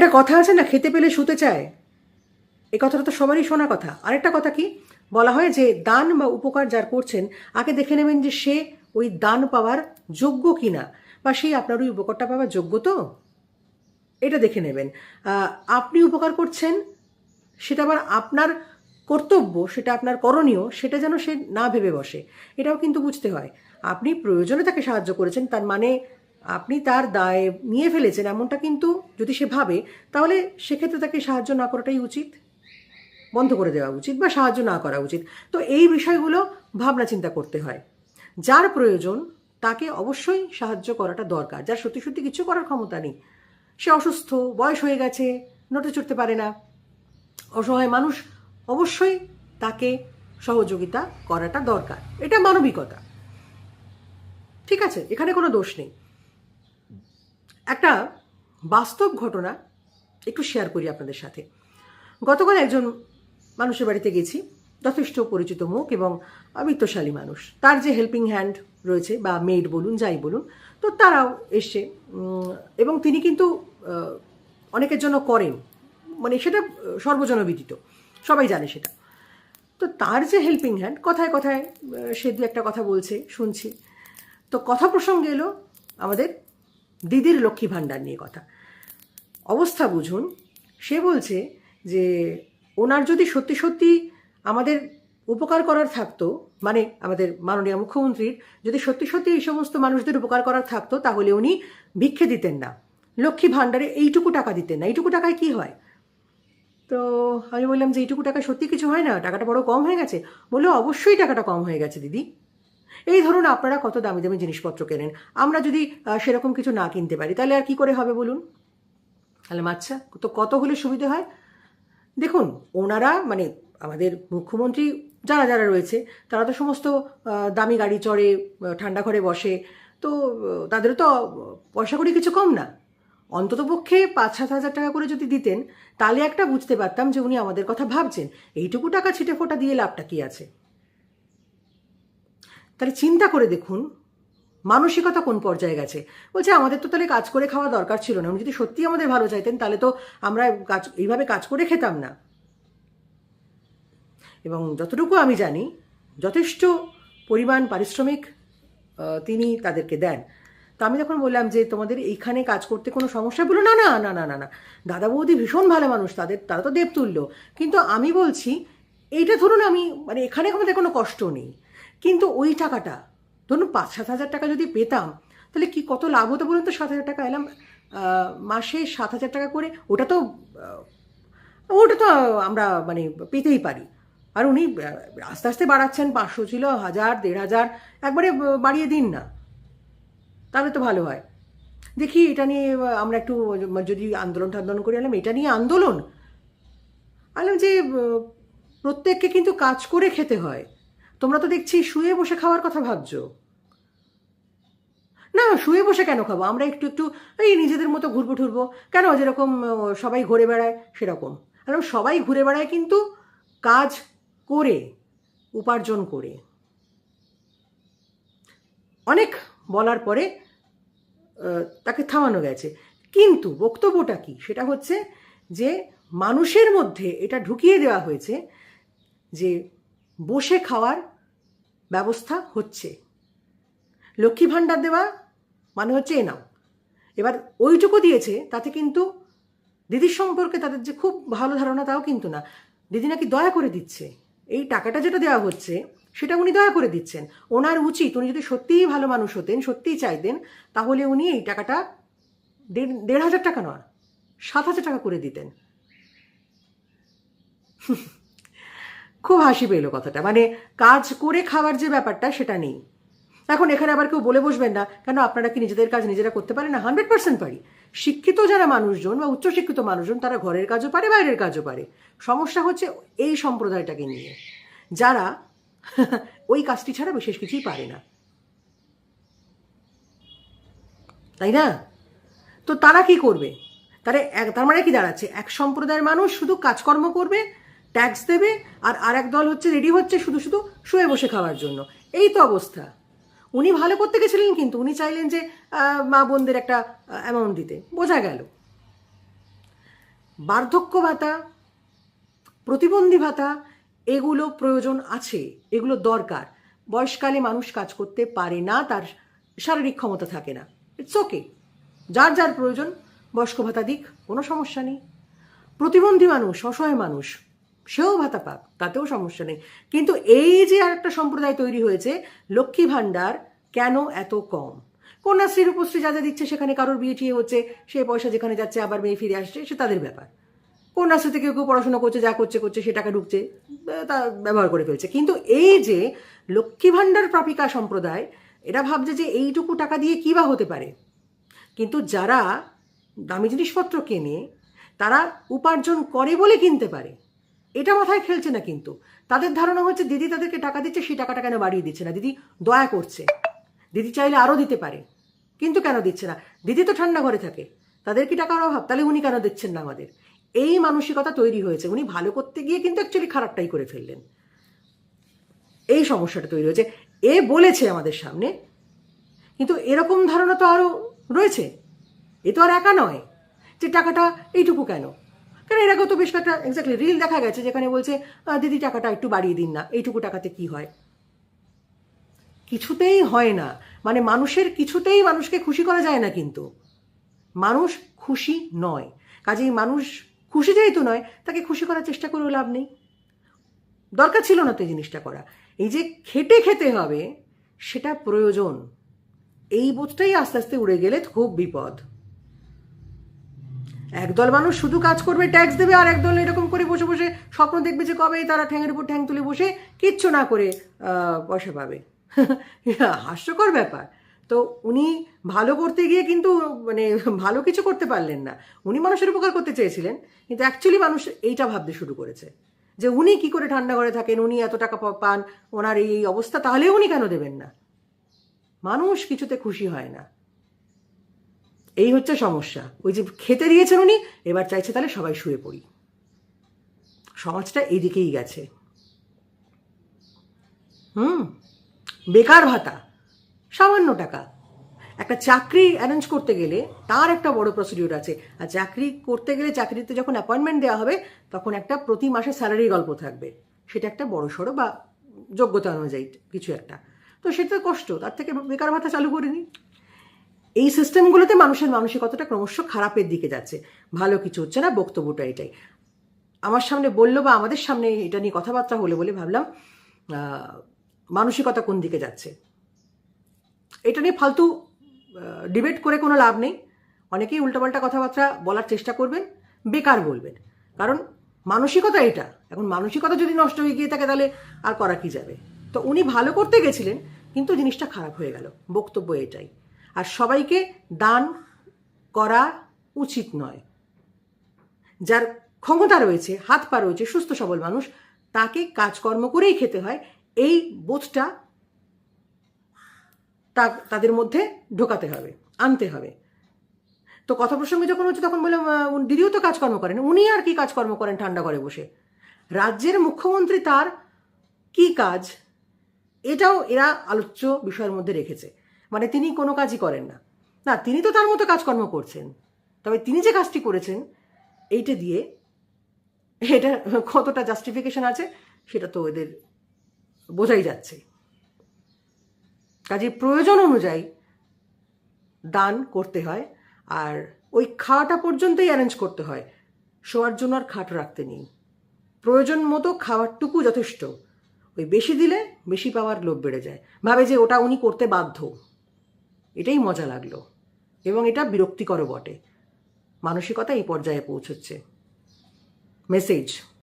একটা কথা আছে না, খেতে পেলে শুতে চায়। এই কথাটা তো সবারই শোনা কথা। আরেকটা কথা কি? বলা হয় যে দান বা উপকার যার করছেন, আগে দেখে নেবেন যে সে ওই দান পাওয়ার যোগ্য কিনা, বা সেই আপনার ওই উপকারটা পাওয়ার যোগ্য তো? এটা দেখে নেবেন। আপনি উপকার করছেন, সেটা আবার আপনার কর্তব্য, সেটা আপনার করণীয়, সেটা যেন সে না ভেবে বসে। এটাও কিন্তু বুঝতে হয়। আপনি প্রয়োজনে তাকে সাহায্য করেছেন, তার মানে আপনি তার দায় নিয়ে ফেলেছেন এমনটা কিন্তু যদি সে ভাবে, তাহলে সেক্ষেত্রে তাকে সাহায্য না করাটাই উচিত। বন্ধ করে দেওয়া উচিত বা সাহায্য না করা উচিত। তো এই বিষয়গুলো ভাবনা চিন্তা করতে হয়। যার প্রয়োজন, তাকে অবশ্যই সাহায্য করাটা দরকার। যার সত্যি সত্যি কিছু করার ক্ষমতা নেই। সে অসুস্থ, বয়স হয়ে গেছে নড়তে চড়তে পারে না। অসহায় মানুষ অবশ্যই তাকে সহযোগিতা করাটা দরকার। এটা মানবিকতা। ঠিক আছে? এখানে কোনো দোষ নেই। একটা বাস্তব ঘটনা একটু শেয়ার করি আপনাদের সাথে। গতকাল একজন মানুষের বাড়িতে গেছি, যথেষ্ট পরিচিত মুখ এবং বিত্তশালী মানুষ। তার যে হেল্পিং হ্যান্ড রয়েছে বা মেড বলুন, যাই বলুন, তো তারাও এসছে এবং তিনি কিন্তু অনেকের জন্য করেন। মানে সেটা সর্বজনবিদিত, সবাই জানে সেটা। তো তার যে হেল্পিং হ্যান্ড কথায় কথায় সে দু একটা কথা বলছে, শুনছি। তো কথা প্রসঙ্গে এলো আমাদের দিদির লক্ষ্মী ভাণ্ডার নিয়ে কথা। অবস্থা বুঝুন, সে বলছে যে ওনার যদি সত্যি সত্যি আমাদের উপকার করার থাকতো মানে আমাদের মাননীয় মুখ্যমন্ত্রীর যদি সত্যি সত্যি এই সমস্ত মানুষদের উপকার করার থাকতো, তাহলে উনি ভিক্ষে দিতেন না। লক্ষ্মী ভাণ্ডারে এইটুকু টাকা দিতেন না। এইটুকু টাকায় কি হয়? তো আমি বললাম যে এইটুকু টাকা সত্যি কিছু হয় না? টাকাটা বড় কম হয়ে গেছে। বলল, অবশ্যই টাকাটা কম হয়ে গেছে দিদি। এই ধরুন আপনারা কত দামি দামি জিনিসপত্র কেনেন। আমরা যদি সেরকম কিছু না কিনতে পারি তাহলে আর কি করে হবে বলুন? তাহলে আচ্ছা তো কত হলে সুবিধে হয়? দেখুন ওনারা মানে আমাদের মুখ্যমন্ত্রী যারা যারা রয়েছে তারা তো সমস্ত দামি গাড়ি চড়ে ঠান্ডা ঘরে বসে তো আহ, তাদেরও তো পয়সা করি কিছু কম না। অন্ততপক্ষে পাঁচ সাত হাজার টাকা করে যদি দিতেন তাহলে একটা বুঝতে পারতাম যে উনি আমাদের কথা ভাবছেন। এইটুকু টাকা ছিটে ফোটা দিয়ে লাভটা কি আছে? তাহলে চিন্তা করে দেখুন, মানসিকতা কোন পর্যায়ে গেছে? বলছে, আমাদের তো তাহলে কাজ করে খাওয়া দরকার ছিল না। উনি যদি সত্যি আমাদের ভালো চাইতেন, তাহলে তো আমরা কাজ, এইভাবে কাজ করে খেতাম না। এবং যতটুকু আমি জানি, যথেষ্ট পরিমাণ পারিশ্রমিক তিনি তাদেরকে দেন। তো আমি যখন বললাম যে, তোমাদের এইখানে কাজ করতে কোনো সমস্যা? বলো না না না না না না। দাদা বৌদি ভীষণ ভালো মানুষ, তাদের, তারা তো দেবতুল্য। কিন্তু আমি বলছি, এইটা ধরুন আমি মানে এখানে আমাদের কোনো কষ্ট নেই। কিন্তু ওই টাকাটা, ধরুন পাঁচ সাত হাজার টাকা যদি পেতাম, তাহলে কি কত লাভ হতো বলুন তো? সাত হাজার টাকা এলাম মাসে সাত হাজার টাকা করে, ওটা তো ওটা তো আমরা মানে পেতেই পারি। আর উনি আস্তে আস্তে বাড়াচ্ছেন, পাঁচশো ছিল, হাজার, দেড় হাজার, একবারে বাড়িয়ে দিন না। তাহলে তো ভালো হয়। দেখি এটা নিয়ে আমরা একটু যদি আন্দোলন টান্দোলন করে এলাম, এটা নিয়ে আন্দোলন। আলাম যে প্রত্যেককে কিন্তু কাজ করে খেতে হয়। তোমরা তো দেখছি শুয়ে বসে খাওয়ার কথা ভাবছ। না শুয়ে বসে কেন খাব? আমরা একটু একটু এই নিজেদের মতো ঘুরবো ঠুরবো কেন যেরকম সবাই ঘুরে বেড়ায়, সেরকম। আর সবাই ঘুরে বেড়ায় কিন্তু কাজ করে, উপার্জন করে। অনেক বলার পরে তাকে থামানো গেছে। কিন্তু বক্তব্যটা কি? সেটা হচ্ছে যে, মানুষের মধ্যে এটা ঢুকিয়ে দেওয়া হয়েছে যে, বসে খাওয়ার ব্যবস্থা হচ্ছে। লক্ষ্মী ভাণ্ডার দেওয়া মানে হচ্ছে এ নাও। এবার ওইটুকু দিয়েছে, তাতে কিন্তু দিদির সম্পর্কে তাদের যে খুব ভালো ধারণা তাও কিন্তু না। দিদি নাকি দয়া করে দিচ্ছে। এই টাকাটা যেটা দেওয়া হচ্ছে, সেটা উনি দয়া করে দিচ্ছেন। ওনার উচিত, উনি যদি সত্যিই ভালো মানুষ হতেন, সত্যিই চাইতেন, তাহলে উনি এই টাকাটা দেড় দেড় হাজার টাকা নয়, সাত হাজার টাকা করে দিতেন। খুব হাসি পেল কথাটা। মানে কাজ করে খাওয়ার যে ব্যাপারটা, সেটা নেই। এখন এখানে আবার কেউ বলে বসবেন না, কেন আপনারা কি নিজেদের কাজ নিজেরা করতে পারেন? না হান্ড্রেড পার্সেন্ট পারি। শিক্ষিত যারা মানুষজন বা উচ্চশিক্ষিত মানুষজন, তারা ঘরের কাজও পারে, বাইরের কাজও পারে। সমস্যা হচ্ছে এই সম্প্রদায়টাকে নিয়ে। যারা ওই কাজটি ছাড়া বিশেষ কিছুই পারে না। তাই না? তো তারা কি করবে? তারা এক- তার মানে কি দাঁড়াচ্ছে? এক সম্প্রদায়ের মানুষ শুধু কাজকর্ম করবে ট্যাক্স দেবে আর আর এক দল হচ্ছে রেডি হচ্ছে শুধু শুধু শুয়ে বসে খাওয়ার জন্য। এই তো অবস্থা। উনি ভালো করতে গেছিলেন কিন্তু উনি চাইলেন যে মা বোনদের একটা অ্যামাউন্ট দিতে। বোঝা গেল। বার্ধক্য ভাতা, প্রতিবন্ধী ভাতা, এগুলো প্রয়োজন আছে, এগুলো দরকার। বয়সকালে মানুষ কাজ করতে পারে না, তার শারীরিক ক্ষমতা থাকে না। ইটস ওকে যার যার প্রয়োজন, বয়স্ক ভাতা দিক কোনো সমস্যা নেই। প্রতিবন্ধী মানুষ, অসহায় মানুষ সেও ভাতা পাক, তাতেও সমস্যা নেই। কিন্তু এই যে আর একটা সম্প্রদায় তৈরি হয়েছে, লক্ষ্মী ভাণ্ডার কেন এত কম? কন্যাশ্রীর উপশ্রী যা যা দিচ্ছে সেখানে কারোর বিয়ে টিয়ে হচ্ছে, সে পয়সা যেখানে যাচ্ছে আবার মেয়ে ফিরে আসছে, সে তাদের ব্যাপার। কন্যাশ্রীতে কেউ কেউ পড়াশোনা করছে, যা করছে করছে, সে টাকা ঢুকছে তা ব্যবহার করে ফেলছে। কিন্তু এই যে লক্ষ্মী ভাণ্ডার প্রাপিকা সম্প্রদায়, এরা ভাবছে যে এইটুকু টাকা দিয়ে কী বা হতে পারে? কিন্তু যারা দামি জিনিসপত্র কেনে, তারা উপার্জন করে বলে কিনতে পারে। এটা মাথায় খেলছে না কিন্তু। তাদের ধারণা হচ্ছে দিদি তাদেরকে টাকা দিচ্ছে, সেই টাকাটা কেন বাড়িয়ে দিচ্ছে না? দিদি দয়া করছে। দিদি চাইলে আরও দিতে পারে, কিন্তু কেন দিচ্ছে না? দিদি তো ঠান্ডা ঘরে থাকে। তাদের কি টাকার অভাব? তাহলে উনি কেন দিচ্ছেন না আমাদের? এই মানসিকতা তৈরি হয়েছে। উনি ভালো করতে গিয়ে কিন্তু অ্যাকচুয়ালি খারাপটাই করে ফেললেন। এই সমস্যাটা তৈরি হয়েছে। এ বলেছে আমাদের সামনে, কিন্তু এরকম ধারণা তো আরও রয়েছে। এ তো আর একা নয় যে টাকাটা এইটুকু কেন? কারণ এর আগেও তো বেশ কয়েকটা এক্স্যাক্টলি রিল দেখা গেছে যেখানে বলছে দিদি টাকাটা একটু বাড়িয়ে দিন না, এইটুকু টাকাতে কি হয়? কিছুতেই হয় না। মানে মানুষের কিছুতেই মানুষকে খুশি করা যায় না কিন্তু। মানুষ খুশি নয়। কাজেই মানুষ খুশি যেহেতু নয়, তাকে খুশি করার চেষ্টা করেও লাভ নেই। দরকার ছিল না তো এই জিনিসটা করা। এই যে খেটে খেতে হবে, সেটা প্রয়োজন। এই বোধটাই আস্তে আস্তে উড়ে গেলে খুব বিপদ। একদল মানুষ শুধু কাজ করবে ট্যাক্স দেবে আর একদল এরকম করে বসে বসে স্বপ্ন দেখবে যে কবে তারা ঠ্যাঙের উপর ঠ্যাং তুলে বসে কিচ্ছু না করে পয়সা পাবে। হাস্যকর ব্যাপার। তো উনি ভালো করতে গিয়ে কিন্তু মানে ভালো কিছু করতে পারলেন না। উনি মানুষের উপকার করতে চেয়েছিলেন, কিন্তু অ্যাকচুয়ালি মানুষ এইটা ভাবতে শুরু করেছে যে উনি কি করে ঠান্ডা ঘরে থাকেন, উনি এত টাকা পান, ওনার এই অবস্থা, তাহলে উনি কেন দেবেন না? মানুষ কিছুতে খুশি হয় না। এই হচ্ছে সমস্যা। ওই যে খেতে দিয়েছেন উনি, এবার চাইছে তাহলে সবাই শুয়ে পড়ি। সমাজটা এইদিকেই গেছে। হুম? বেকার ভাতা, সামান্য টাকা। একটা চাকরি অ্যারেঞ্জ করতে গেলে তার একটা বড় প্রসিডিউর আছে। আর চাকরি করতে গেলে চাকরিতে যখন অ্যাপয়েন্টমেন্ট দেওয়া হবে, তখন একটা প্রতি মাসে স্যালারি গল্প থাকবে। সেটা একটা বড় সড়ো বা যোগ্যতা অনুযায়ী কিছু একটা। তো সেটা কষ্ট, তার থেকে বেকার ভাতা চালু করে নিই এই সিস্টেমগুলোতে মানুষের মানসিকতাটা ক্রমশ খারাপের দিকে যাচ্ছে। ভালো কিছু হচ্ছে না, বক্তব্যটা এটাই। আমার সামনে বলল বা আমাদের সামনে এটা নিয়ে কথাবার্তা হলো বলে ভাবলাম মানসিকতা কোন দিকে যাচ্ছে? এটা নিয়ে ফালতু ডিবেট করে কোনো লাভ নেই। অনেকেই উল্টাপাল্টা কথাবার্তা বলার চেষ্টা করবেন, বেকার বলবেন। কারণ মানসিকতা এটা। এখন মানসিকতা যদি নষ্ট হয়ে গিয়ে থাকে তাহলে আর করা কি যাবে? তো উনি ভালো করতে গেছিলেন, কিন্তু জিনিসটা খারাপ হয়ে গেল। বক্তব্য এটাই। আর সবাইকে দান করা উচিত নয়। যার ক্ষমতা রয়েছে, হাত পা রয়েছে, সুস্থ সবল মানুষ, তাকে কাজকর্ম করেই খেতে হয়। এই বোধটা তা, তাদের মধ্যে ঢোকাতে হবে, আনতে হবে। তো কথা প্রসঙ্গে যখন হচ্ছে তখন উনি- দিদিও তো কাজকর্ম করেন, উনি আর কি কাজকর্ম করেন ঠান্ডা ঘরে বসে? রাজ্যের মুখ্যমন্ত্রী তার কি কাজ? এটাও এরা আলোচ্য বিষয়ের মধ্যে রেখেছে। মানে তিনি কোনো কাজই করেন না। না, তিনি তো তার মতো কাজকর্ম করছেন। তবে তিনি যে কাজটি করেছেন, এইটা দিয়ে এটা কতটা জাস্টিফিকেশন আছে, সেটা তো এদের বোঝাই যাচ্ছে। কাজে প্রয়োজন অনুযায়ী দান করতে হয়, আর ওই খাওয়াটা পর্যন্তই অ্যারেঞ্জ করতে হয়। শোয়ার জন্য আর খাট রাখতে নেই। প্রয়োজন মতো খাওয়ারটুকু যথেষ্ট। ওই বেশি দিলে বেশি পাওয়ার লোভ বেড়ে যায়। ভাবে যে ওটা উনি করতে বাধ্য। এটাই মজা লাগল। এবং এটা বিরক্তিকর বটে। মানসিকতা এই পর্যায়ে পৌঁছচ্ছে। মেসেজ